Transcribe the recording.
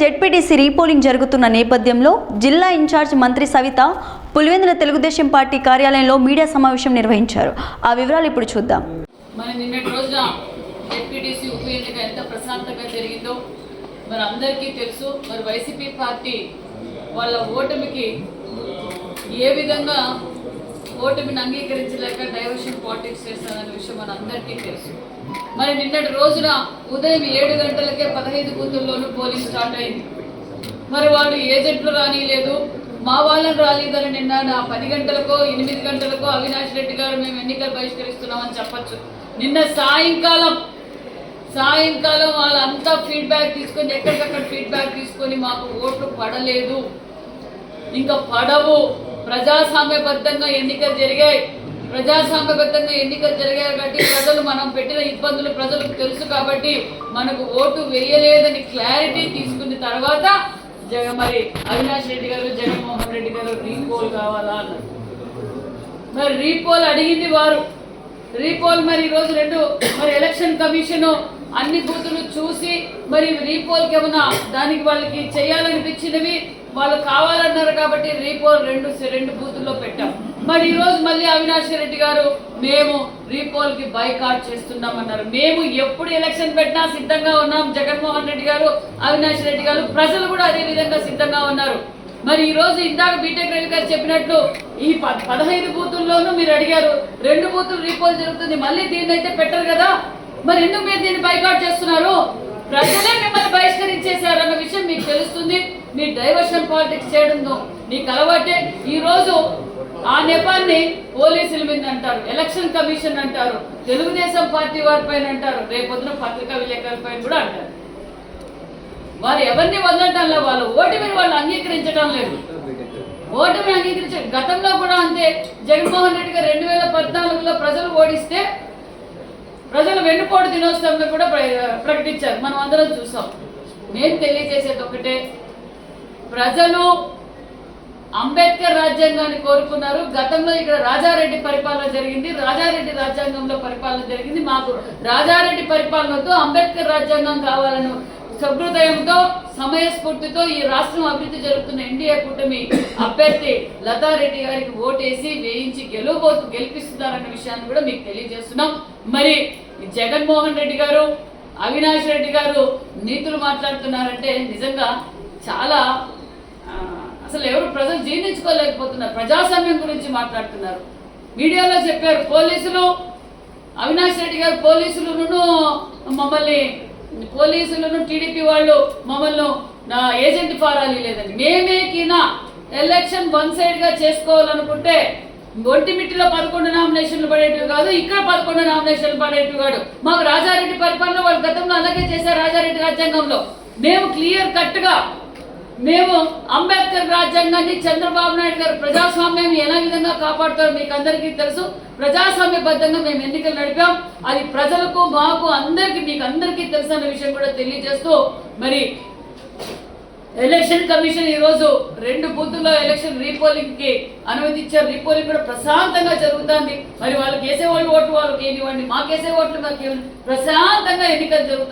ZPTC repolling జరుగుతున్న నేపథ్యంలో జిల్లా ఇన్ఛార్జ్ మంత్రి సవిత పులివెందుల తెలుగుదేశం పార్టీ కార్యాలయంలో మీడియా సమావేశం నిర్వహించారు. ఆ వివరాలు ఇప్పుడు చూద్దాం. మరి నిన్నటి రోజున జెడ్పీటీసీ ఉప ఎన్నిక ఎంత ప్రశాంతంగా జరిగిందో మరి అందరికీ తెలుసు. మరి వైసీపీ పార్టీ వాళ్ళ ఓటమికి ఏ విధంగా ఓటమిని అంగీకరించలేక డైవర్షన్ పాలిటిక్స్ చేస్తానన్న విషయం మన అందరికీ తెలుసు. మరి నిన్నటి రోజున ఉదయం ఏడు గంటలకే పదహైదు బూతుల్లోనూ పోలింగ్ స్టార్ట్ అయింది. మరి వాళ్ళు ఏజెంట్లు రానిలేదు. మా వాళ్ళని రాలేదని నిన్న. నా పది గంటలకో ఎనిమిది గంటలకో అవినాష్ రెడ్డి గారు మేము ఎన్నికలు బహిష్కరిస్తున్నామని చెప్పొచ్చు. నిన్న సాయంకాలం సాయంకాలం వాళ్ళంతా ఫీడ్బ్యాక్ తీసుకొని ఎక్కడికక్కడ ఫీడ్బ్యాక్ తీసుకొని మాకు ఓట్లు పడలేదు. ఇంకా పడవు. ప్రజాస్వామ్యబద్ధంగా ఎన్నికలు జరిగాయి. ప్రజాస్వామ్యబద్ధంగా ఎన్నికలు జరిగాయి కాబట్టి ప్రజలు మనం పెట్టిన ఇబ్బందులు ప్రజలకు తెలుసు కాబట్టి మనకు ఓటు వేయలేదని క్లారిటీ తీసుకున్న తర్వాత జగ మరి అవినాష్ రెడ్డి గారు జగన్మోహన్ రెడ్డి గారు రీపోల్ కావాలా అన్నారు. మరి రీపోల్ అడిగింది వారు. రీపోల్ మరి ఈరోజు రెండు మరి ఎలక్షన్ కమిషను అన్ని బూతులు చూసి మరి రీపోల్కి ఏమన్నా దానికి వాళ్ళకి చేయాలనిపించినవి వాళ్ళు కావాలన్నారు కాబట్టి రీపోల్ రెండు రెండు బూతుల్లో పెట్టాం. మరి ఈరోజు మళ్ళీ అవినాష్ రెడ్డి గారు మేము రీపోల్కి బైకాట్ చేస్తున్నామన్నారు. మేము ఎప్పుడు ఎలక్షన్ పెట్టినా సిద్ధంగా ఉన్నాం. జగన్మోహన్ రెడ్డి గారు అవినాష్ రెడ్డి గారు ప్రజలు కూడా అదే విధంగా సిద్ధంగా ఉన్నారు. మరి ఈ రోజు ఇందాక బీటెక్ రవి గారు చెప్పినట్లు ఈ ప- పదహైదు బూతుల్లోనూ మీరు అడిగారు రెండు బూతులు రీపోల్ జరుగుతుంది మళ్ళీ దీన్ని అయితే పెట్టరు కదా? మరి ఎందుకు మీరు దీన్ని బైకాట్ చేస్తున్నారు? ప్రజలే మిమ్మల్ని బహిష్కరించేశారు అన్న విషయం మీకు తెలుస్తుంది. మీ డైవర్షన్ పాలిటిక్స్ చేయడంతో మీకు అలవాటే. ఈ రోజు ఆ నెపాన్ని పోలీసుల మీద అంటారు ఎలక్షన్ కమిషన్ అంటారు తెలుగుదేశం పార్టీ వారి పైన అంటారు రేపొద్దున పత్రికా విలేకరుల పైన కూడా అంటారు. వారు ఎవరిని వదలటం వాళ్ళు ఓటమిని వాళ్ళు అంగీకరించడం లేదు. ఓటమి అంగీకరించ గతంలో కూడా అంతే. జగన్మోహన్ రెడ్డి గారు రెండు వేల పద్నాలుగులో ప్రజలు ఓడిస్తే ప్రజలు వెన్నుపోటు దినోత్సవంగా కూడా ప్ర- ప్రకటించారు. మనం అందరం చూసాం. నేను తెలియజేసేది ఒకటే. ప్రజలు అంబేద్కర్ రాజ్యాంగాన్ని కోరుకున్నారు. గతంలో ఇక్కడ రాజారెడ్డి పరిపాలన జరిగింది. రాజారెడ్డి రాజ్యాంగంలో పరిపాలన జరిగింది. మాకు రాజారెడ్డి పరిపాలనతో అంబేద్కర్ రాజ్యాంగం కావాలని సహృదయంతో సమయస్ఫూర్తితో ఈ రాష్ట్రం అభివృద్ధి జరుగుతున్న ఎన్డీఏ కూటమి అభ్యర్థి లతారెడ్డి గారికి ఓటేసి వేయించి గెలువబోతు గెలిపిస్తున్నారన్న విషయాన్ని కూడా మీకు తెలియజేస్తున్నాం. మరి జగన్మోహన్ రెడ్డి గారు అవినాష్ రెడ్డి గారు నీతులు మాట్లాడుతున్నారంటే నిజంగా చాలా అసలు ఎవరు ప్రజలు జీర్ణించుకోలేకపోతున్నారు. ప్రజాస్వామ్యం గురించి మాట్లాడుతున్నారు. మీడియాలో చెప్పారు పోలీసులు అవినాష్ రెడ్డి గారు పోలీసులను మమ్మల్ని పోలీసులను టీడీపీ వాళ్ళు మమ్మల్ని నా ఏజెంట్ ఫారాలి లేదని మేమేకినా ఎలక్షన్ వన్ సైడ్గా చేసుకోవాలనుకుంటే ఒంటిమిట్టిలో పదకొండు నామినేషన్లు పడేటివి కాదు ఇక్కడ పదకొండు నామినేషన్లు పడేటివి కాదు. మాకు రాజారెడ్డి పరిపాలన వాళ్ళు గతంలో అలాగే చేశారు రాజారెడ్డి రాజ్యాంగంలో. మేము క్లియర్ కట్గా మేము అంబేద్కర్ రాజ్యాంగాన్ని చంద్రబాబు నాయుడు గారు ప్రజాస్వామ్యం ఎలా విధంగా కాపాడుతారో మీకు అందరికీ తెలుసు. ప్రజాస్వామ్యబద్ధంగా మేము ఎన్నికలు నడిపాం. అది ప్రజలకు మాకు అందరికీ మీకు అందరికీ తెలుసు అన్న విషయం కూడా తెలియజేస్తూ మరి ఎలక్షన్ కమిషన్ ఈరోజు రెండు బూతుల్లో ఎలక్షన్ రీపోలింగ్కి అనుమతించారు రీపోలింగ్ కూడా ప్రశాంతంగా జరుగుతుంది. మరి వాళ్ళకి వేసే వాళ్ళు ఓట్లు వాళ్ళకి ఏనివ్వండి మాకేసే ఓట్లు మాకు ఇవ్వండి. ప్రశాంతంగా ఎన్నికలు జరుగుతుంది